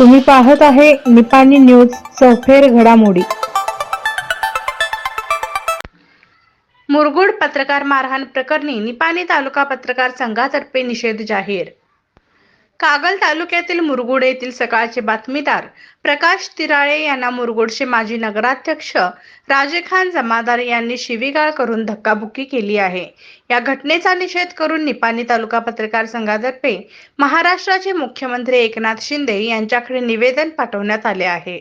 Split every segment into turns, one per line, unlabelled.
तुम्ही पाहत आहे निपाणी न्यूज चौफेर घडामोडी.
मुरगुड पत्रकार मारहाण प्रकरणी निपाणी तालुका पत्रकार संघातर्फे निषेध जाहीर. कागल तालुक्यातील मुरगुड येथील सकाळचे बातमीदार प्रकाश तिराळे यांना मुरगुडचे माजी नगराध्यक्ष राजेखान जमादार यांनी शिवीगाळ करून धक्काबुक्की केली आहे. या घटनेचा निषेध करून निपाणी तालुका पत्रकार संघातर्फे महाराष्ट्राचे मुख्यमंत्री एकनाथ शिंदे यांच्याकडे निवेदन पाठवण्यात आले आहे.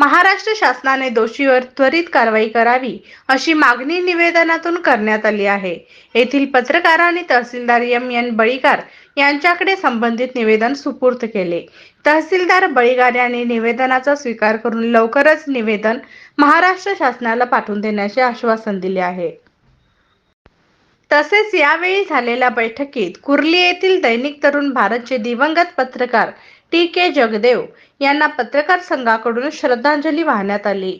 महाराष्ट्र शासनाने दोषीवर त्वरित कारवाई करावी अशी मागणी निवेदनातून करण्यात आली आहे. येथील पत्रकारांनी तहसीलदार एम. एन. बळीकार यांच्याकडे संबंधित निवेदन सुपूर्त केले. तहसीलदार बळीगार यांनी निवेदनाचा स्वीकार करून लवकरच निवेदन महाराष्ट्र शासनाला पाठवून देण्याचे आश्वासन दिले आहे. तसेच यावेळी झालेल्या बैठकीत कुर्ली येथील दैनिक तरुण भारतचे दिवंगत पत्रकार टी के जगदेव यांना पत्रकार संघाकडून श्रद्धांजली वाहण्यात आली.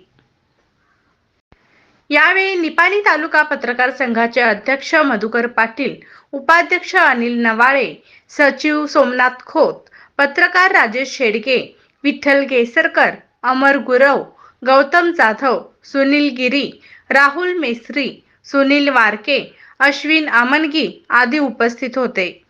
यावेळी निपाणी तालुका पत्रकार संघाचे अध्यक्ष मधुकर पाटील उपाध्यक्ष अनिल नवाळे सचिव सोमनाथ खोत पत्रकार राजेश शेडगे विठ्ठल केसरकर अमर गुरव गौतम जाधव सुनील गिरी राहुल मेस्त्री सुनील वारके अश्विन आमनगी आदी उपस्थित होते.